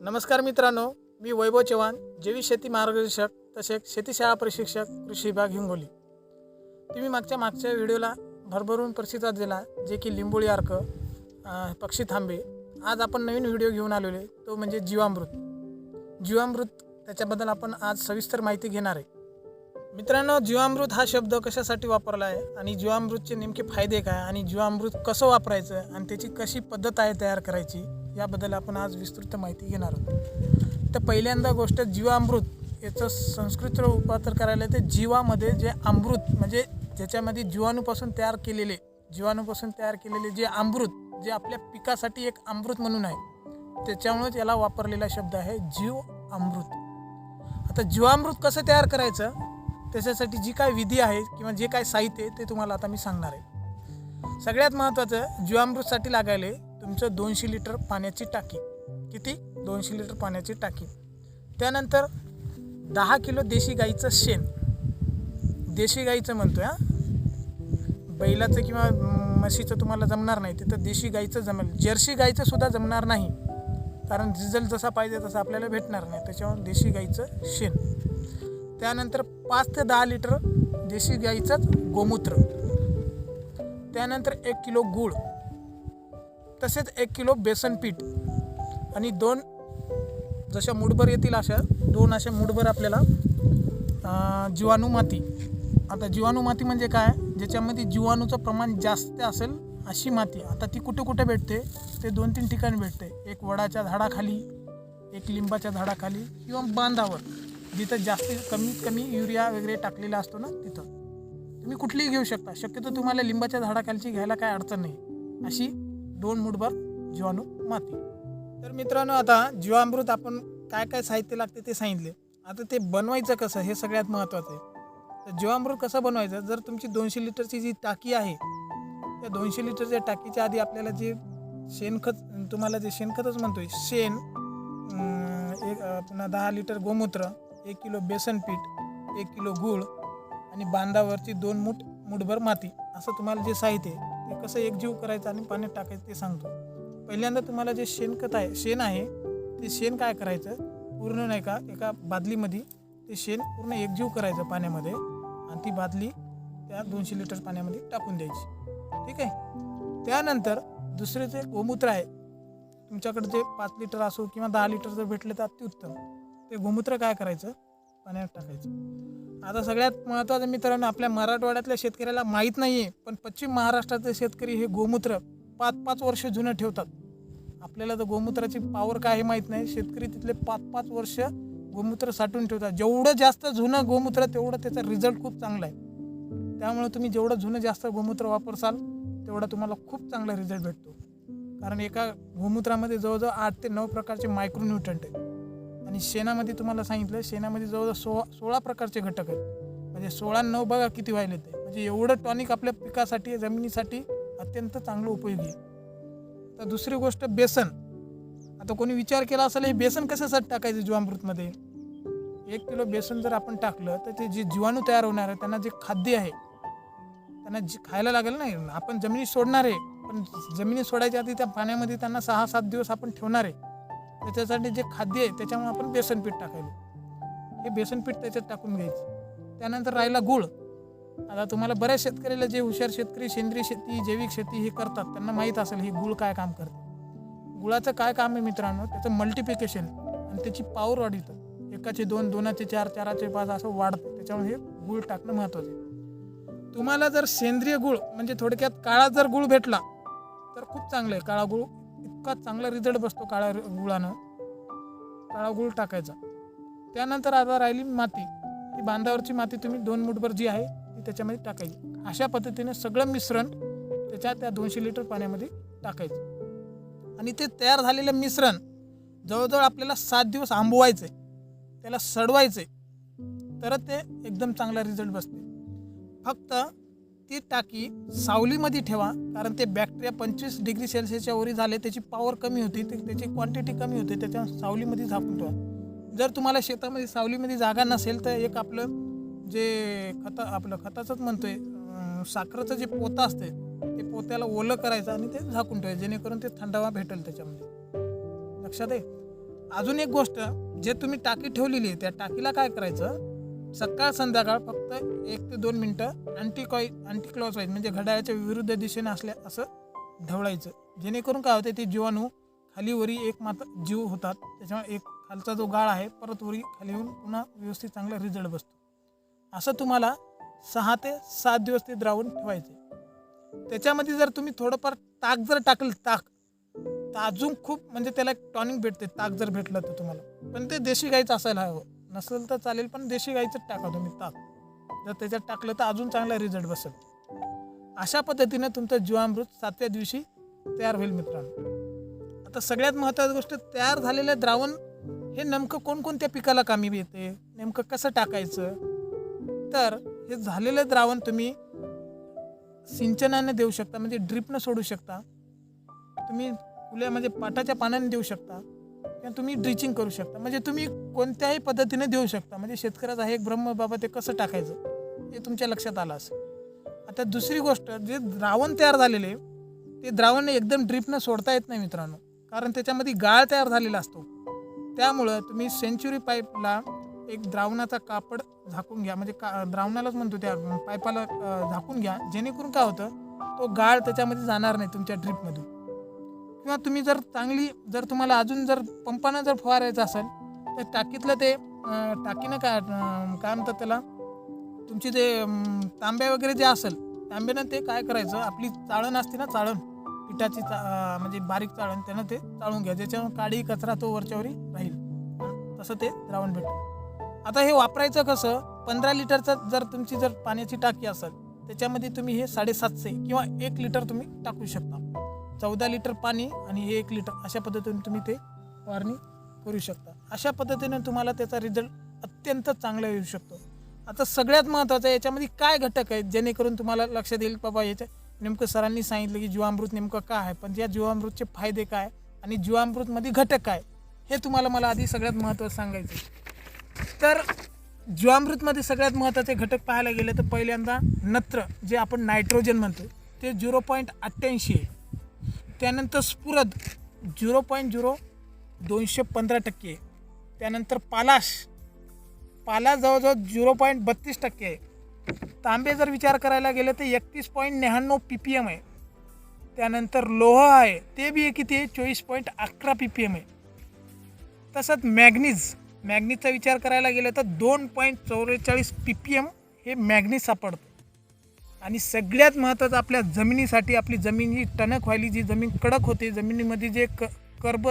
नमस्कार मित्रांनो मी वैभव चव्हाण जैविक शेती मार्गदर्शक तसेच शेतीशाळा प्रशिक्षक कृषी विभाग हिंगोली. तुम्ही मागच्या मागच्या व्हिडिओला भरभरून प्रतिसाद दिला जे की लिंबोळी अर्क पक्षी थांबे. आज आपण नवीन व्हिडिओ घेऊन आलेले तो म्हणजे जीवामृत. जीवामृत त्याच्याबद्दल आपण आज सविस्तर माहिती घेणार आहे. मित्रांनो जीवामृत हा शब्द कशासाठी वापरला आहे आणि जीवामृतचे नेमके फायदे काय आणि जीवामृत कसं वापरायचं आणि त्याची कशी पद्धत आहे तयार करायची याबद्दल आपण आज विस्तृत माहिती घेणार आहोत. तर पहिल्यांदा गोष्ट जीवामृत. याचं संस्कृत रूपांतर करायला ते जीवामध्ये जे अमृत म्हणजे ज्याच्यामध्ये जीवाणूपासून तयार केलेले जीवाणूपासून तयार केलेले जे अमृत जे आपल्या पिकासाठी एक अमृत म्हणून आहे त्याच्यामुळेच याला वापरलेला शब्द आहे जीव अमृत आता जीवामृत कसं तयार करायचं? त्याच्यासाठी जी काय विधी आहे किंवा जे काय साहित्य आहे ते तुम्हाला आता मी सांगणार आहे. सगळ्यात महत्त्वाचं जीवामृतसाठी लागायले तुमचं दोनशे लिटर पाण्याची टाकी. किती? दोनशे लिटर पाण्याची टाकी. त्यानंतर दहा किलो देशी गाईचं शेण. देशी गाईचं म्हणतो हा? बैलाचं किंवा म्हशीचं तुम्हाला जमणार नाही. तिथं देशी गाईचं जमेल. जर्सी गाईचं सुद्धा जमणार नाही. कारण रिझल्ट जसा पाहिजे तसा आपल्याला भेटणार नाही. त्याच्यावर देशी गाईचं शेण. त्यानंतर पाच ते दहा लिटर देशी गाईचंच गोमूत्र. त्यानंतर एक किलो गूळ. तसेच एक किलो बेसन पीठ आणि दोन जशा मुठभर येतील अशा दोन अशा मुठभर आपल्याला जीवाणू माती. आता जीवाणू माती म्हणजे काय? ज्याच्यामध्ये जीवाणूचं प्रमाण जास्त असेल अशी माती. आता ती कुठे कुठे भेटते? ते दोन तीन ठिकाणी भेटते. एक वडाच्या झाडाखाली एक लिंबाच्या झाडाखाली किंवा बांधावर जिथं जास्त कमीत कमी युरिया वगैरे टाकलेला असतो ना तिथं. तुम्ही कुठलीही घेऊ शकता. शक्यतो तुम्हाला लिंबाच्या झाडाखालची घ्यायला काय अडचण नाही. अशी दोन मुठभर जीवाणू माती तर मित्रांनो आता जीवामृत आपण काय काय साहित्य लागते ते सांगितले. आता ते बनवायचं कसं हे सगळ्यात महत्त्वाचं आहे. तर जीवामृत कसं बनवायचं? जर तुमची दोनशे लिटरची जी टाकी आहे त्या दोनशे लिटरच्या टाकीच्या आधी आपल्याला जे शेणखत तुम्हाला जे शेणखतच म्हणतो आहे शेण एक पुन्हा दहा लिटर गोमूत्र एक किलो बेसन पीठ एक किलो गूळ आणि बांधावरची दोन मूठ मुठभर माती असं तुम्हाला जे साहित्य आहे ते कसं एकजीव करायचं आणि पाण्यात टाकायचं ते सांगतो. पहिल्यांदा तुम्हाला जे शेणखत आहे शेण आहे ते शेण काय करायचं? पूर्ण नाही का एका बादलीमध्ये ते शेण पूर्ण एकजीव करायचं पाण्यामध्ये आणि ती बादली त्या दोनशे लिटर पाण्यामध्ये टाकून द्यायची. ठीक आहे? त्यानंतर दुसरे जे गोमूत्र आहे तुमच्याकडे जे पाच लिटर असो किंवा दहा लिटर जर भेटले तर अतिउत्तम. ते गोमूत्र काय करायचं? पाण्यात टाकायचं. आता सगळ्यात महत्त्वाचं मित्रांनो आपल्या मराठवाड्यातल्या शेतकऱ्याला माहीत नाही आहे पण पश्चिम महाराष्ट्रातले शेतकरी हे गोमूत्र पाच पाच वर्ष जुनं ठेवतात. आपल्याला तर गोमूत्राची पावर काय हे माहीत नाही शेतकरी तिथले पाच पाच वर्ष गोमूत्र साठवून ठेवतात. जेवढं जास्त जुनं गोमूत्र तेवढं त्याचा रिझल्ट खूप चांगला आहे. त्यामुळे तुम्ही जेवढं जुनं जास्त गोमूत्र वापरसाल तेवढा तुम्हाला खूप चांगला रिझल्ट भेटतो. कारण एका गोमूत्रामध्ये जवळजवळ आठ ते नऊ प्रकारचे मायक्रोन्यूट्रंट आहेत. आणि शेणामध्ये तुम्हाला सांगितलं शेणामध्ये जवळजवळ सोळा सोळा प्रकारचे घटक आहेत. म्हणजे सोळा नऊ बघा किती व्हायले ते. म्हणजे एवढं टॉनिक आपल्या पिकासाठी जमिनीसाठी अत्यंत चांगलं उपयोगी आहे. तर दुसरी गोष्ट बेसन. आता कोणी विचार केला असेल हे बेसन कशासाठी टाकायचं जीवामृतमध्ये? एक किलो बेसन जर आपण टाकलं तर ते जे जीवाणू तयार होणार आहे त्यांना जे खाद्य आहे त्यांना जे खायला लागेल नाही आपण जमिनीत सोडणार आहे. पण जमिनीत सोडायच्या आधी त्या पाण्यामध्ये त्यांना सहा सात दिवस आपण ठेवणार आहे. त्याच्यासाठी जे खाद्य आहे त्याच्यामुळे आपण बेसन पीठ टाकायला. हे बेसन पीठ त्याच्यात टाकून घ्यायचं. त्यानंतर राहिला गुळ. आता तुम्हाला बऱ्याच शेतकऱ्याला जे हुशार शेतकरी सेंद्रिय शेती जैविक शेती हे करतात त्यांना माहीत असेल हे गुळ काय काम करते. गुळाचं काय काम आहे मित्रांनो? त्याचं मल्टिप्लिकेशन आणि त्याची पावर वाढवतं एकाचे दोन दोनाचे चार चाराचे पाच असं वाढतं. त्याच्यामुळे हे गुळ टाकणं महत्त्वाचं आहे. तुम्हाला जर सेंद्रिय गुळ म्हणजे थोडक्यात काळा जर गुळ भेटला तर खूप चांगलं आहे. काळा गुळ इतका चांगला रिझल्ट बसतो काळ्या गुळानं? काळा गुळ टाकायचा. त्यानंतर आता राहिली माती. ही बांधावरची माती तुम्ही दोन मुठभर जी आहे ती त्याच्यामध्ये टाकायची. अशा पद्धतीने सगळं मिश्रण त्याच्या त्या दोनशे लिटर पाण्यामध्ये टाकायचं. आणि ते तयार झालेलं मिश्रण जवळजवळ आपल्याला सात दिवस आंबवायचं आहे त्याला सडवायचं आहे तरच ते एकदम चांगला रिझल्ट बसते फक्त ती टाकी सावलीमध्ये ठेवा कारण ते बॅक्टेरिया पंचवीस डिग्री सेल्सिअसच्या वरी झाले त्याची पॉवर कमी होती ते त्याची क्वांटिटी कमी होते त्याच्या सावलीमध्ये झाकून ठेवा. जर तुम्हाला शेतामध्ये सावलीमध्ये जागा नसेल तर एक आपलं जे खत आपलं खताचंच म्हणतोय आहे साखरेचं जे पोतं असते ते पोत्याला ओलं करायचं आणि ते झाकून ठेवायचं जेणेकरून ते थंडावा भेटेल त्याच्यामध्ये. लक्षात आहे? अजून एक गोष्ट जे तुम्ही टाकी ठेवलेली आहे त्या टाकीला काय करायचं? सकाळ संध्याकाळ फक्त एक ते दोन मिनटं अँटी कॉई अँटी क्लॉज म्हणजे घड्याळाच्या विरुद्ध दिशेने असल्या असं ढवळायचं. जेणेकरून काय होते ते जीवाणू खाली वरी एक मात्र जीव होतात. त्याच्यामुळे एक खालचा जो गाळ आहे परत वरी खाली येऊन पुन्हा व्यवस्थित चांगला रिझल्ट बसतो. असं तुम्हाला सहा ते सात दिवस ते द्रावण ठेवायचे त्याच्यामध्ये जर तुम्ही थोडंफार ताक जर टाकलं ताक तर अजून खूप म्हणजे त्याला एक टॉनिक भेटते ताक जर भेटलं तर तुम्हाला. पण ते देशी गाईचं असायला हवं. नसेल तर चालेल पण देशी गाईचंच टाका तुम्ही ताक जर त्याच्यात टाकलं तर अजून चांगला रिझल्ट बसेल. अशा पद्धतीने तुमचं जीवामृत सातव्या दिवशी तयार होईल मित्रांनो. आता सगळ्यात महत्त्वाची गोष्ट तयार झालेलं द्रावण हे नेमकं कोणकोणत्या पिकाला कामी येते? नेमकं कसं टाकायचं? तर हे झालेलं द्रावण तुम्ही सिंचनाने देऊ शकता म्हणजे ड्रिपनं सोडू शकता. तुम्ही फुल्या म्हणजे पाटाच्या पाण्याने देऊ शकता. किंवा तुम्ही ड्रिचिंग करू शकता. म्हणजे तुम्ही कोणत्याही पद्धतीने देऊ शकता. म्हणजे शेतकऱ्याचा आहे एक ब्रह्म बाबा ते कसं टाकायचं हे तुमच्या लक्षात आलं असेल. आता दुसरी गोष्ट जे द्रावण तयार झालेले ते द्रावण एकदम ड्रिपनं सोडता येत नाही मित्रांनो. कारण त्याच्यामध्ये गाळ तयार झालेला असतो. त्यामुळं तुम्ही सेंच्युरी पाईपला एक द्रावणाचा कापड झाकून घ्या. म्हणजे का द्रावणालाच म्हणतो त्या पाईपाला झाकून घ्या. जेणेकरून काय होतं तो गाळ त्याच्यामध्ये जाणार नाही तुमच्या ड्रिपमधून किंवा तुम्ही जर चांगली जर तुम्हाला अजून जर पंपानं जर फवारायचं असेल तर टाकीतलं ते टाकीनं का काय म्हणतात त्याला तुमची ते तांब्या वगैरे जे असेल तांब्यानं ते काय करायचं आपली चाळण असते ना चाळण पिठाची चा म्हणजे बारीक चाळण त्यानं ते चाळून घ्या ज्याच्यावर काळी कचरा तो वरच्यावरी राहील. तसं ते द्रावण भेटेल आता हे वापरायचं कसं पंधरा लिटरचं जर तुमची जर पाण्याची टाकी असेल त्याच्यामध्ये तुम्ही हे साडेसातशे किंवा एक लिटर तुम्ही टाकू शकता. चौदा लिटर पाणी आणि हे एक लिटर अशा पद्धतीने तुम्ही ते फवारणी करू शकता. अशा पद्धतीने तुम्हाला त्याचा रिझल्ट अत्यंत चांगला येऊ शकतो. आता सगळ्यात महत्त्वाचं याच्यामध्ये काय घटक आहेत जेणेकरून तुम्हाला लक्षात येईल बाबा याच्या नेमकं सरांनी सांगितलं की जीवामृत नेमकं काय आहे पण या जीवामृतचे फायदे काय आणि जीवामृतमध्ये घटक काय हे तुम्हाला मला आधी सगळ्यात महत्त्वाचं सांगायचं आहे. तर जीवामृतमध्ये सगळ्यात महत्त्वाचे घटक पाहायला गेले तर पहिल्यांदा नत्र जे आपण नायट्रोजन म्हणतो ते झिरो पॉईंट अठ्ठ्याऐंशी आहे. त्यानंतर स्फुरद झिरो पॉईंट झिरो दोनशे पंधरा टक्के. आहे त्यानंतर पालाश. पाला जवळजवळ झिरो पॉईंट बत्तीस टक्के. आहे तांबे जर विचार करायला गेलं तर एकतीस पॉईंट न्याण्णव पी पी एम आहे. त्यानंतर लोह आहे ते बी किती आहे? चोवीस पॉईंट अकरा पी पी एम आहे. तसंच मॅग्नीज. मॅग्नीजचा विचार करायला गेलं तर दोन पॉईंट चौवेचाळीस पी पी एम हे मॅग्नीज सापडतं. आणि सगळ्यात महत्त्वाचं आपल्या जमिनीसाठी आपली जमीन ही टणक व्हायली जी जमीन कडक होते जमिनीमध्ये जे क कर्ब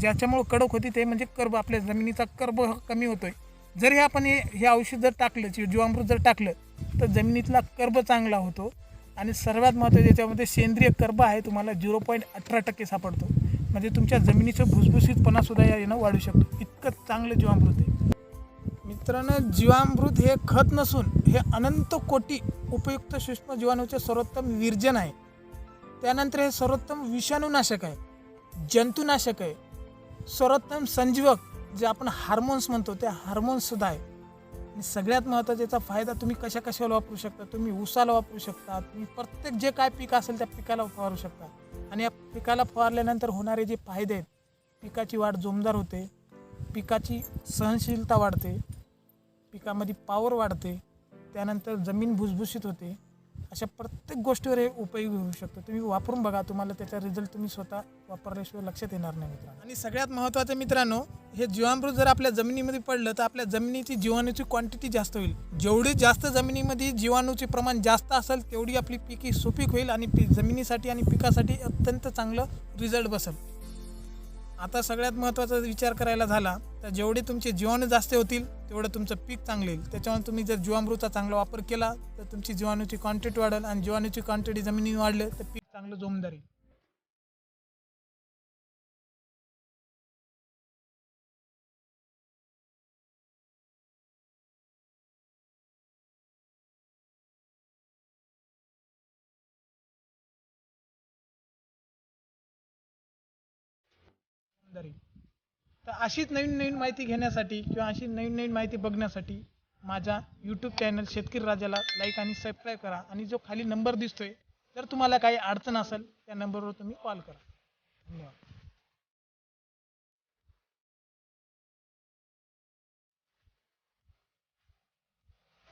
ज्याच्यामुळं कडक होती ते म्हणजे कर्ब आपल्या जमिनीचा कर्ब कमी होतो आहे जर हे आपण हे हे औषध जर टाकलं जीवामृत जर टाकलं तर जमिनीतला कर्ब चांगला होतो. आणि सर्वात महत्त्वाचं याच्यामध्ये सेंद्रिय कर्ब आहे तुम्हाला झिरो पॉईंट अठरा टक्के सापडतो. म्हणजे तुमच्या जमिनीचं भुसभुशीतपणासुद्धा या यानं वाढू शकतो. इतकं चांगलं जीवामृत आहे. मित्रांनो जीवामृत हे खत नसून हे अनंत कोटी उपयुक्त सूक्ष्म जीवाणूचे सर्वोत्तम विर्जन आहे. त्यानंतर हे सर्वोत्तम विषाणूनाशक आहे जंतुनाशक आहे. सर्वोत्तम संजीवक जे आपण हार्मोन्स म्हणतो ते हार्मोन्ससुद्धा आहे. आणि सगळ्यात महत्त्वाचा याचा फायदा तुम्ही कशा कशाला वापरू शकता? तुम्ही उसाला वापरू शकता. तुम्ही प्रत्येक जे काय पीक असेल त्या पिकाला फवारू शकता. आणि या पिकाला फवारल्यानंतर होणारे जे फायदे आहेत पिकाची वाढ जोमदार होते पिकाची सहनशीलता वाढते. पिकामध्ये पावर वाढते त्यानंतर जमीन भुसभुशीत होते. अशा प्रत्येक गोष्टीवर हे उपयोगी होऊ शकतो. तुम्ही वापरून बघा तुम्हाला त्याचा रिझल्ट तुम्ही स्वतः वापरल्याशिवाय लक्षात येणार नाही मित्रांनो. आणि सगळ्यात महत्त्वाचं मित्रांनो हे जीवामृत जर आपल्या जमिनीमध्ये पडलं तर आपल्या जमिनीची जीवाणूची क्वांटिटी जास्त होईल. जेवढी जास्त जमिनीमध्ये जीवाणूचे प्रमाण जास्त असेल तेवढी आपली पिके सुपीक होईल आणि पी जमिनीसाठी आणि पिकासाठी अत्यंत चांगलं रिझल्ट बसेल. आता सगळ्यात महत्त्वाचा विचार करायला झाला तर जेवढे तुमचे जीवाणू जास्त होतील तेवढं तुमचं पीक चांगलं येईल. त्याच्यामुळे तुम्ही जर जीवामृतचा चांगला वापर केला तर तुमची जीवाणूची क्वांटिटी वाढेल आणि जीवाणूची क्वांटिटी जमिनी वाढले तर पीक चांगलं जोमदार येईल. जोमदार तर अशीच नवीन नवीन माहिती घेण्यासाठी किंवा अशी नवीन नवीन माहिती बघण्यासाठी माझ्या यूट्यूब चॅनल शेतकरी राजाला लाईक आणि सबस्क्राईब करा. आणि जो खाली नंबर दिसतोय जर तुम्हाला काही अडचण असेल त्या नंबरवर तुम्ही कॉल करा. धन्यवाद.